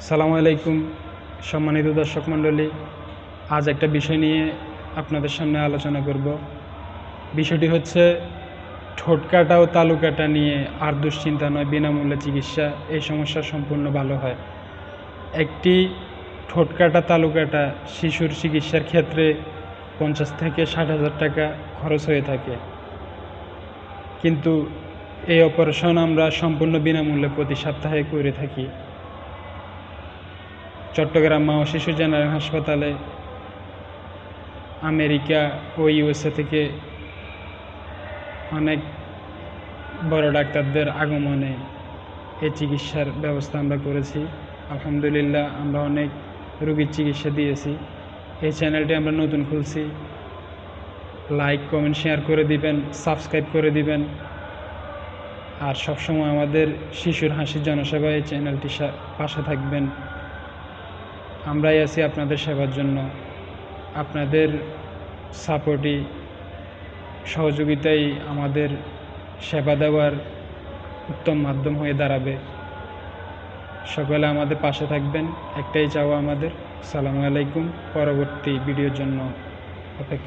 সালামু আলাইকুম, সম্মানিত দর্শক মণ্ডলী। আজ একটা বিষয় নিয়ে আপনাদের সামনে আলোচনা করব। বিষয়টি হচ্ছে ঠোটকাটা ও তালু কাটা নিয়ে আর দুশ্চিন্তা নয়, বিনামূল্যে চিকিৎসা, এই সমস্যা সম্পূর্ণ ভালো হয়। একটি ঠোটকাটা তালুকাটা শিশুর চিকিৎসার ক্ষেত্রে পঞ্চাশ থেকে ষাট হাজার টাকা খরচ হয়ে থাকে। কিন্তু এই অপারেশন আমরা সম্পূর্ণ বিনামূল্যে প্রতি সপ্তাহে করে থাকি। চট্টগ্রাম মা ও শিশু জেনারেল হাসপাতালে আমেরিকা ও ইউএসএ থেকে অনেক বড় ডাক্তারদের আগমনে এই চিকিৎসার ব্যবস্থা আমরা করেছি। আলহামদুলিল্লাহ আমরা অনেক রোগীর চিকিৎসা দিয়েছি। এই চ্যানেলটি আমরা নতুন খুলছি। লাইক, কমেন্ট, শেয়ার করে দিবেন, সাবস্ক্রাইব করে দিবেন। আর সবসময় আমাদের শিশুর হাসির জনসেবা এই চ্যানেলটির পাশে থাকবেন। আমরাই আছি আপনাদের সেবার জন্য। আপনাদের সাপোর্টই সহযোগিতাই আমাদের সেবা দেওয়ার উত্তম মাধ্যম হয়ে দাঁড়াবে। সকলে আমাদের পাশে থাকবেন। একটাই চাওয়া আমাদের। সালামু আলাইকুম। পরবর্তী ভিডিওর জন্য অপেক্ষা